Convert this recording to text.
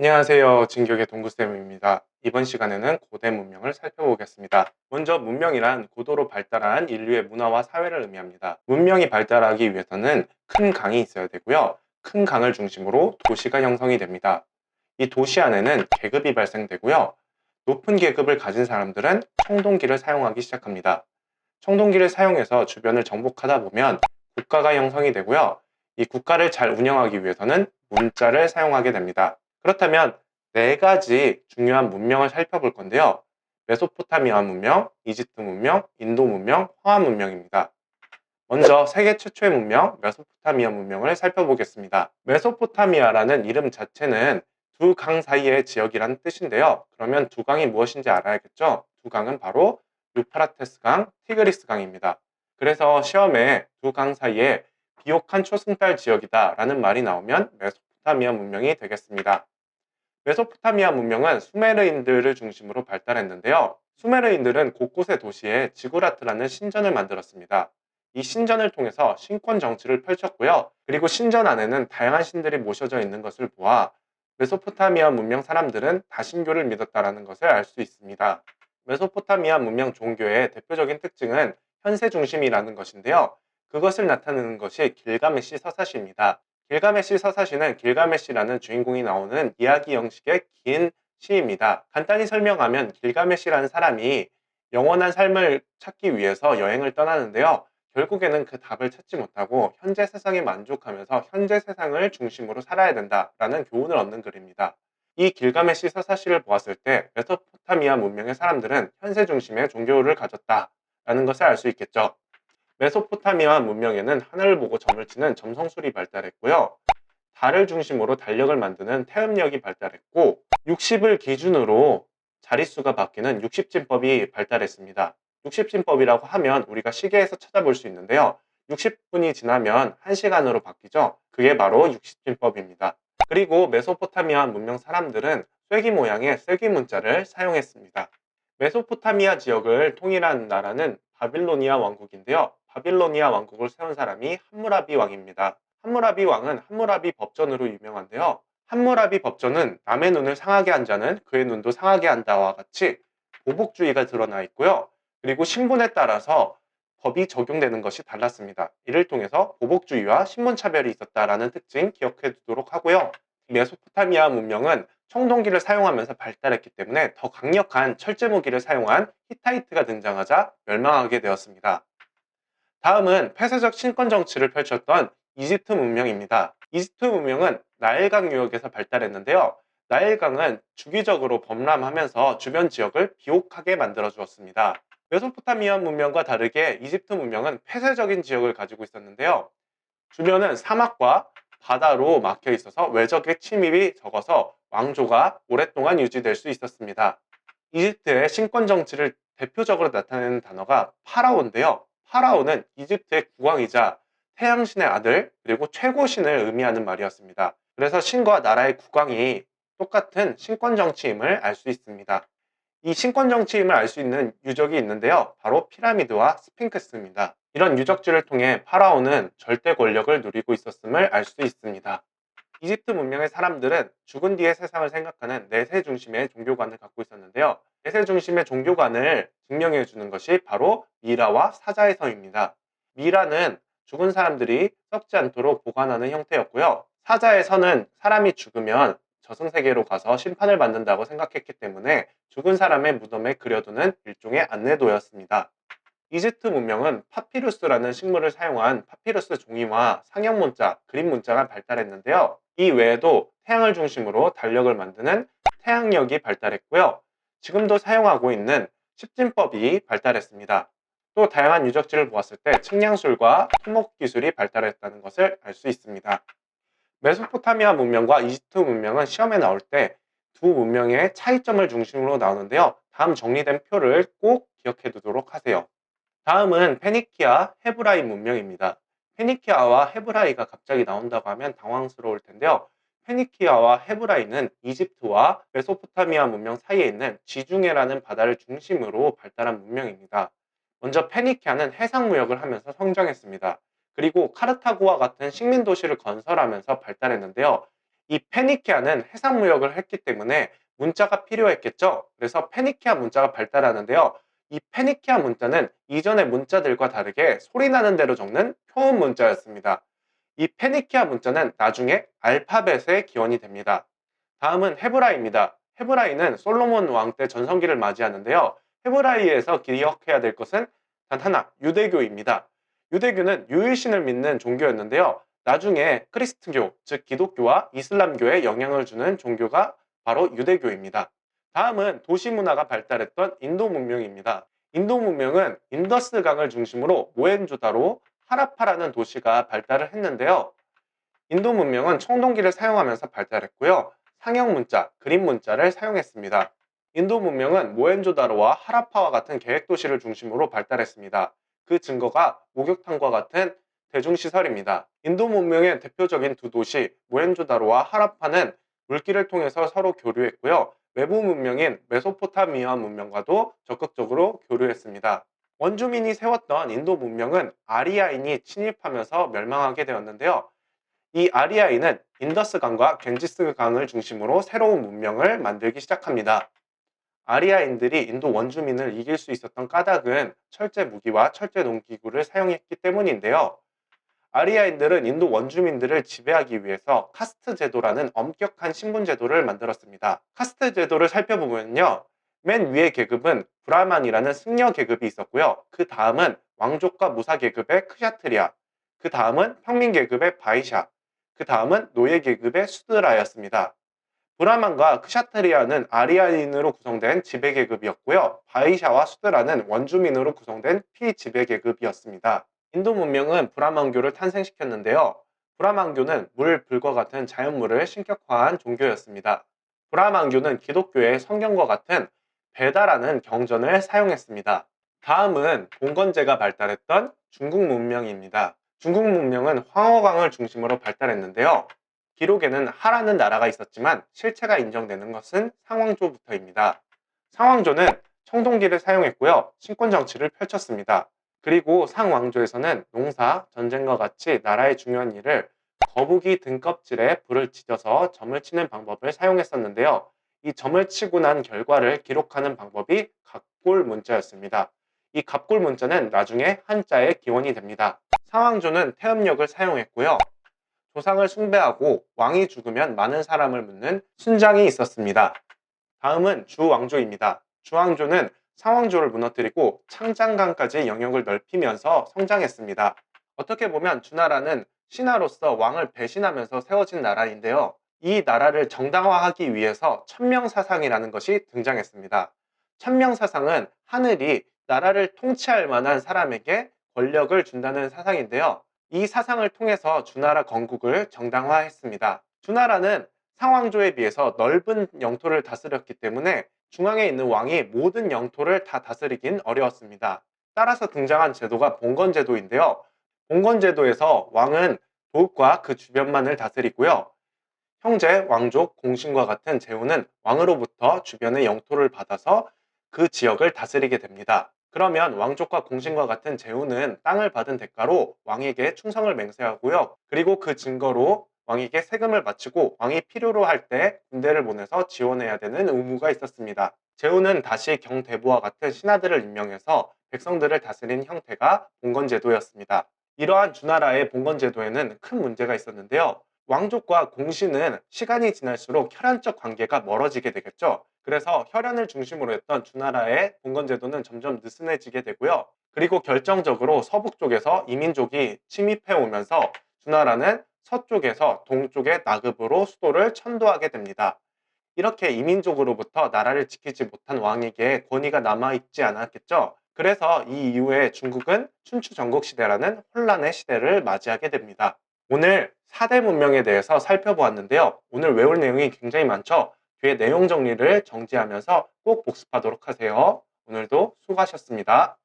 안녕하세요. 진격의 동구쌤입니다. 이번 시간에는 고대 문명을 살펴보겠습니다. 먼저 문명이란 고도로 발달한 인류의 문화와 사회를 의미합니다. 문명이 발달하기 위해서는 큰 강이 있어야 되고요. 큰 강을 중심으로 도시가 형성이 됩니다. 이 도시 안에는 계급이 발생되고요. 높은 계급을 가진 사람들은 청동기를 사용하기 시작합니다. 청동기를 사용해서 주변을 정복하다 보면 국가가 형성이 되고요. 이 국가를 잘 운영하기 위해서는 문자를 사용하게 됩니다. 그렇다면 네 가지 중요한 문명을 살펴볼 건데요. 메소포타미아 문명, 이집트 문명, 인도 문명, 황하 문명입니다. 먼저 세계 최초의 문명, 메소포타미아 문명을 살펴보겠습니다. 메소포타미아라는 이름 자체는 두 강 사이의 지역이라는 뜻인데요. 그러면 두 강이 무엇인지 알아야겠죠? 두 강은 바로 유프라테스 강, 티그리스 강입니다. 그래서 시험에 두 강 사이에 비옥한 초승달 지역이다 라는 말이 나오면 메소 포타미아 문명이 되겠습니다. 메소포타미아 문명은 수메르인들을 중심으로 발달했는데요. 수메르인들은 곳곳의 도시에 지구라트라는 신전을 만들었습니다. 이 신전을 통해서 신권 정치를 펼쳤고요. 그리고 신전 안에는 다양한 신들이 모셔져 있는 것을 보아 메소포타미아 문명 사람들은 다신교를 믿었다라는 것을 알 수 있습니다. 메소포타미아 문명 종교의 대표적인 특징은 현세 중심이라는 것인데요. 그것을 나타내는 것이 길가메시 서사시입니다. 길가메시 서사시는 길가메시라는 주인공이 나오는 이야기 형식의 긴 시입니다. 간단히 설명하면 길가메시라는 사람이 영원한 삶을 찾기 위해서 여행을 떠나는데요. 결국에는 그 답을 찾지 못하고 현재 세상에 만족하면서 현재 세상을 중심으로 살아야 된다라는 교훈을 얻는 글입니다. 이 길가메시 서사시를 보았을 때 메소포타미아 문명의 사람들은 현세 중심의 종교를 가졌다라는 것을 알 수 있겠죠. 메소포타미아 문명에는 하늘을 보고 점을 치는 점성술이 발달했고요. 달을 중심으로 달력을 만드는 태음력이 발달했고 60을 기준으로 자릿수가 바뀌는 60진법이 발달했습니다. 60진법이라고 하면 우리가 시계에서 찾아볼 수 있는데요. 60분이 지나면 1시간으로 바뀌죠. 그게 바로 60진법입니다. 그리고 메소포타미아 문명 사람들은 쐐기 모양의 쐐기 문자를 사용했습니다. 메소포타미아 지역을 통일한 나라는 바빌로니아 왕국인데요. 바빌로니아 왕국을 세운 사람이 함무라비 왕입니다. 함무라비 왕은 함무라비 법전으로 유명한데요. 함무라비 법전은 남의 눈을 상하게 한 자는 그의 눈도 상하게 한다와 같이 보복주의가 드러나 있고요. 그리고 신분에 따라서 법이 적용되는 것이 달랐습니다. 이를 통해서 보복주의와 신분차별이 있었다라는 특징 기억해 두도록 하고요. 메소포타미아 문명은 청동기를 사용하면서 발달했기 때문에 더 강력한 철제 무기를 사용한 히타이트가 등장하자 멸망하게 되었습니다. 다음은 폐쇄적 신권 정치를 펼쳤던 이집트 문명입니다. 이집트 문명은 나일강 유역에서 발달했는데요. 나일강은 주기적으로 범람하면서 주변 지역을 비옥하게 만들어 주었습니다. 메소포타미아 문명과 다르게 이집트 문명은 폐쇄적인 지역을 가지고 있었는데요. 주변은 사막과 바다로 막혀 있어서 외적의 침입이 적어서 왕조가 오랫동안 유지될 수 있었습니다. 이집트의 신권 정치를 대표적으로 나타내는 단어가 파라오인데요. 파라오는 이집트의 국왕이자 태양신의 아들 그리고 최고신을 의미하는 말이었습니다. 그래서 신과 나라의 국왕이 똑같은 신권 정치임을 알 수 있습니다. 이 신권 정치임을 알 수 있는 유적이 있는데요. 바로 피라미드와 스핑크스입니다. 이런 유적지를 통해 파라오는 절대 권력을 누리고 있었음을 알 수 있습니다. 이집트 문명의 사람들은 죽은 뒤의 세상을 생각하는 내세 중심의 종교관을 갖고 있었는데요. 내세 중심의 종교관을 증명해 주는 것이 바로 미라와 사자의 성입니다. 미라는 죽은 사람들이 썩지 않도록 보관하는 형태였고요. 사자의 선은 사람이 죽으면 저승세계로 가서 심판을 받는다고 생각했기 때문에 죽은 사람의 무덤에 그려두는 일종의 안내도였습니다. 이집트 문명은 파피루스라는 식물을 사용한 파피루스 종이와 상형 문자, 그림 문자가 발달했는데요. 이 외에도 태양을 중심으로 달력을 만드는 태양력이 발달했고요. 지금도 사용하고 있는 십진법이 발달했습니다. 또 다양한 유적지를 보았을 때 측량술과 토목 기술이 발달했다는 것을 알 수 있습니다. 메소포타미아 문명과 이집트 문명은 시험에 나올 때 두 문명의 차이점을 중심으로 나오는데요. 다음 정리된 표를 꼭 기억해 두도록 하세요. 다음은 페니키아 헤브라이 문명입니다. 페니키아와 헤브라이가 갑자기 나온다고 하면 당황스러울 텐데요. 페니키아와 헤브라이는 이집트와 메소포타미아 문명 사이에 있는 지중해라는 바다를 중심으로 발달한 문명입니다. 먼저 페니키아는 해상무역을 하면서 성장했습니다. 그리고 카르타고와 같은 식민 도시를 건설하면서 발달했는데요. 이 페니키아는 해상무역을 했기 때문에 문자가 필요했겠죠. 그래서 페니키아 문자가 발달하는데요. 이 페니키아 문자는 이전의 문자들과 다르게 소리 나는 대로 적는 표음 문자였습니다. 이 페니키아 문자는 나중에 알파벳의 기원이 됩니다. 다음은 헤브라이입니다. 헤브라이는 솔로몬 왕 때 전성기를 맞이하는데요. 헤브라이에서 기억해야 될 것은 단 하나, 유대교입니다. 유대교는 유일신을 믿는 종교였는데요. 나중에 크리스트교, 즉 기독교와 이슬람교에 영향을 주는 종교가 바로 유대교입니다. 다음은 도시 문화가 발달했던 인도 문명입니다. 인도 문명은 인더스 강을 중심으로 모헨조다로 하라파라는 도시가 발달을 했는데요. 인도 문명은 청동기를 사용하면서 발달했고요. 상형 문자, 그림 문자를 사용했습니다. 인도 문명은 모헨조다로와 하라파와 같은 계획 도시를 중심으로 발달했습니다. 그 증거가 목욕탕과 같은 대중시설입니다. 인도 문명의 대표적인 두 도시 모헨조다로와 하라파는 물길을 통해서 서로 교류했고요. 외부 문명인 메소포타미아 문명과도 적극적으로 교류했습니다. 원주민이 세웠던 인도 문명은 아리아인이 침입하면서 멸망하게 되었는데요. 이 아리아인은 인더스 강과 겐지스 강을 중심으로 새로운 문명을 만들기 시작합니다. 아리아인들이 인도 원주민을 이길 수 있었던 까닭은 철제 무기와 철제 농기구를 사용했기 때문인데요. 아리아인들은 인도 원주민들을 지배하기 위해서 카스트 제도라는 엄격한 신분 제도를 만들었습니다. 카스트 제도를 살펴보면요. 맨 위의 계급은 브라만이라는 승려 계급이 있었고요. 그 다음은 왕족과 무사 계급의 크샤트리아, 그 다음은 평민 계급의 바이샤, 그 다음은 노예 계급의 수드라였습니다. 브라만과 크샤트리아는 아리아인으로 구성된 지배 계급이었고요. 바이샤와 수드라는 원주민으로 구성된 피지배 계급이었습니다. 인도 문명은 브라만교를 탄생시켰는데요. 브라만교는 물, 불과 같은 자연물을 신격화한 종교였습니다. 브라만교는 기독교의 성경과 같은 베다라는 경전을 사용했습니다. 다음은 봉건제가 발달했던 중국 문명입니다. 중국 문명은 황허강을 중심으로 발달했는데요. 기록에는 하라는 나라가 있었지만 실체가 인정되는 것은 상왕조부터입니다. 상왕조는 청동기를 사용했고요. 신권 정치를 펼쳤습니다. 그리고 상왕조에서는 농사, 전쟁과 같이 나라의 중요한 일을 거북이 등껍질에 불을 지져서 점을 치는 방법을 사용했었는데요. 이 점을 치고 난 결과를 기록하는 방법이 갑골 문자였습니다. 이 갑골 문자는 나중에 한자의 기원이 됩니다. 상왕조는 태음력을 사용했고요. 조상을 숭배하고 왕이 죽으면 많은 사람을 묻는 순장이 있었습니다. 다음은 주왕조입니다. 주왕조는 상왕조를 무너뜨리고 창장강까지 영역을 넓히면서 성장했습니다. 어떻게 보면 주나라는 신하로서 왕을 배신하면서 세워진 나라인데요. 이 나라를 정당화하기 위해서 천명사상이라는 것이 등장했습니다. 천명사상은 하늘이 나라를 통치할 만한 사람에게 권력을 준다는 사상인데요. 이 사상을 통해서 주나라 건국을 정당화했습니다. 주나라는 상왕조에 비해서 넓은 영토를 다스렸기 때문에 중앙에 있는 왕이 모든 영토를 다 다스리긴 어려웠습니다. 따라서 등장한 제도가 봉건 제도인데요. 봉건 제도에서 왕은 도읍과 그 주변만을 다스리고요. 형제, 왕족, 공신과 같은 제후는 왕으로부터 주변의 영토를 받아서 그 지역을 다스리게 됩니다. 그러면 왕족과 공신과 같은 제후는 땅을 받은 대가로 왕에게 충성을 맹세하고요. 그리고 그 증거로 왕에게 세금을 바치고 왕이 필요로 할 때 군대를 보내서 지원해야 되는 의무가 있었습니다. 제후는 다시 경대부와 같은 신하들을 임명해서 백성들을 다스린 형태가 봉건제도였습니다. 이러한 주나라의 봉건제도에는 큰 문제가 있었는데요. 왕족과 공신은 시간이 지날수록 혈연적 관계가 멀어지게 되겠죠. 그래서 혈연을 중심으로 했던 주나라의 봉건제도는 점점 느슨해지게 되고요. 그리고 결정적으로 서북 쪽에서 이민족이 침입해 오면서 주나라는 서쪽에서 동쪽의 나급으로 수도를 천도하게 됩니다. 이렇게 이민족으로부터 나라를 지키지 못한 왕에게 권위가 남아있지 않았겠죠. 그래서 이 이후에 중국은 춘추 전국 시대라는 혼란의 시대를 맞이하게 됩니다. 오늘 4대 문명에 대해서 살펴보았는데요. 오늘 외울 내용이 굉장히 많죠. 뒤에 내용 정리를 정지하면서 꼭 복습하도록 하세요. 오늘도 수고하셨습니다.